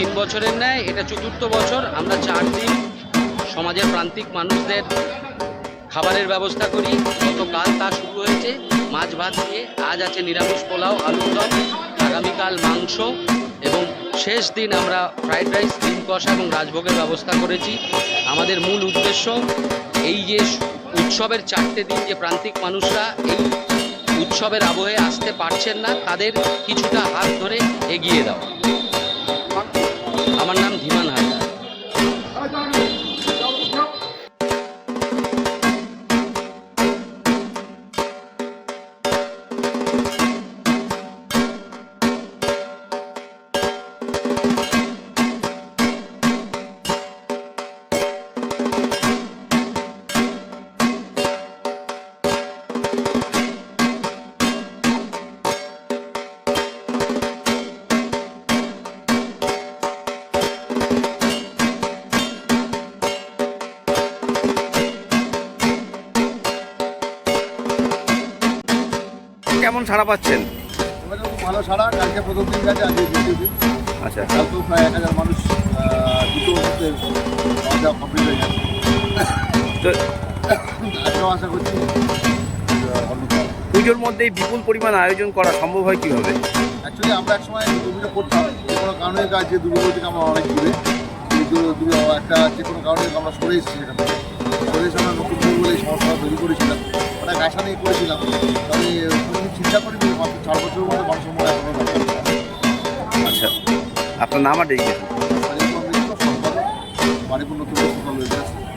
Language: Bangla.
তিন বছরের ন্যায়, এটা চতুর্থ বছর, আমরা চার দিন সমাজের প্রান্তিক মানুষদের খাবারের ব্যবস্থা করি। গতকাল তা শুরু হয়েছে, মাছ ভাত দিয়ে আজ আছে নিরামিষ পোলাও আলু দম, আগামীকাল মাংস এবং শেষ দিন আমরা ফ্রাইড রাইস, ডিম কষা এবং রাজভোগের ব্যবস্থা করেছি। আমাদের মূল উদ্দেশ্য এই যে উৎসবের চারটে দিন যে প্রান্তিক মানুষরা এই উৎসবের আবহে আসতে পারছেন না, তাদের কিছুটা হাত ধরে এগিয়ে দেওয়া। আমার নাম ধীমান হালদার। কেমন ছাড়া পাচ্ছেন? ভালো সারা কালকে প্রথম দিন গেছে আজকে দ্বিতীয় দিন আচ্ছা। কালকেও প্রায় এক হাজার মানুষ আহ, দুটো কমপ্লিট হয়ে গেছে। তো আজকেও আশা করছি পুজোর মধ্যে বিপুল পরিমাণ আয়োজন করা সম্ভব হয় কীভাবে? অ্যাকচুয়ালি আমরা এক সময় দুর্গা করতাম যে কোনো কারণে কাজ যে থেকে আমরা অনেক দূরে। দুর্গা একটা যে কোনো কারণে আমরা সরে এসেছি সেখান থেকে। নতুন বলে সমস্যা তৈরি করেছিলাম। অনেক গাছা নিয়ে করেছিলাম। তবে চিন্তা করিনি মাত্র চার বছরের মধ্যে মনে আচ্ছা আপনার নাম আর ডেকে বাড়িপুর নতুন হাসপাতাল রয়েছে।